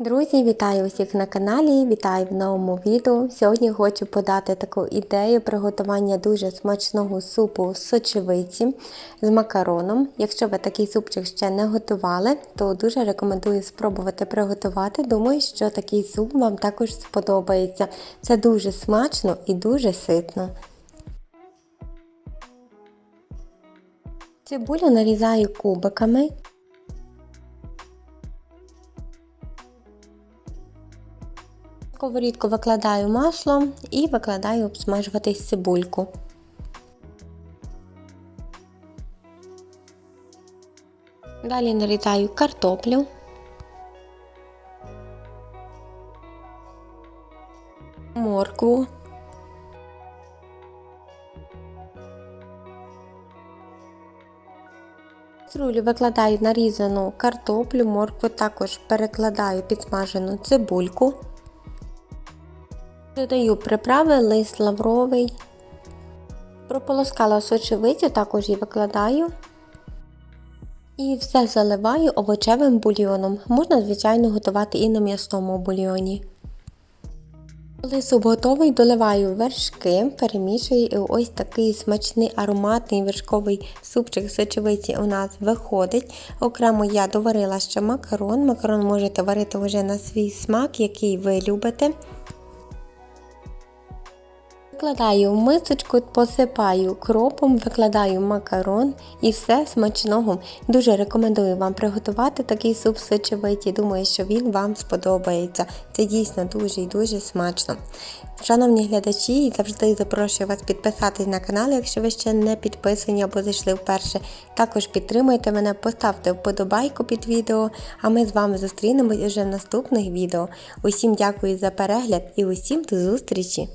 Друзі, вітаю усіх на каналі, вітаю в новому відео. Сьогодні хочу подати таку ідею приготування дуже смачного супу з сочевиці з макароном. Якщо ви такий супчик ще не готували, то дуже рекомендую спробувати приготувати. Думаю, що такий суп вам також сподобається. Це дуже смачно і дуже ситно. Цибулю нарізаю кубиками. Сковорідку викладаю масло і викладаю обсмажуватись цибульку. Далі нарізаю картоплю. Моркву. Црулю викладаю нарізану картоплю, моркву, також перекладаю підсмажену цибульку. Додаю приправи, лист лавровий. Прополоскала сочевицю, також її викладаю. І все заливаю овочевим бульйоном. Можна, звичайно, готувати і на м'ясному бульйоні. Коли суп готовий, доливаю вершки, перемішую і ось такий смачний ароматний вершковий супчик з сочевиці у нас виходить. Окремо я доварила ще макарон. Макарон можете варити вже на свій смак, який ви любите. Викладаю в мисочку, посипаю кропом, викладаю макарон і все смачного. Дуже рекомендую вам приготувати такий суп сочевиті. Думаю, що він вам сподобається. Це дійсно дуже і дуже смачно. Шановні глядачі, завжди запрошую вас підписатись на канал, якщо ви ще не підписані або зайшли вперше. Також підтримуйте мене, поставте вподобайку під відео, а ми з вами зустрінемось вже в наступних відео. Усім дякую за перегляд і усім до зустрічі!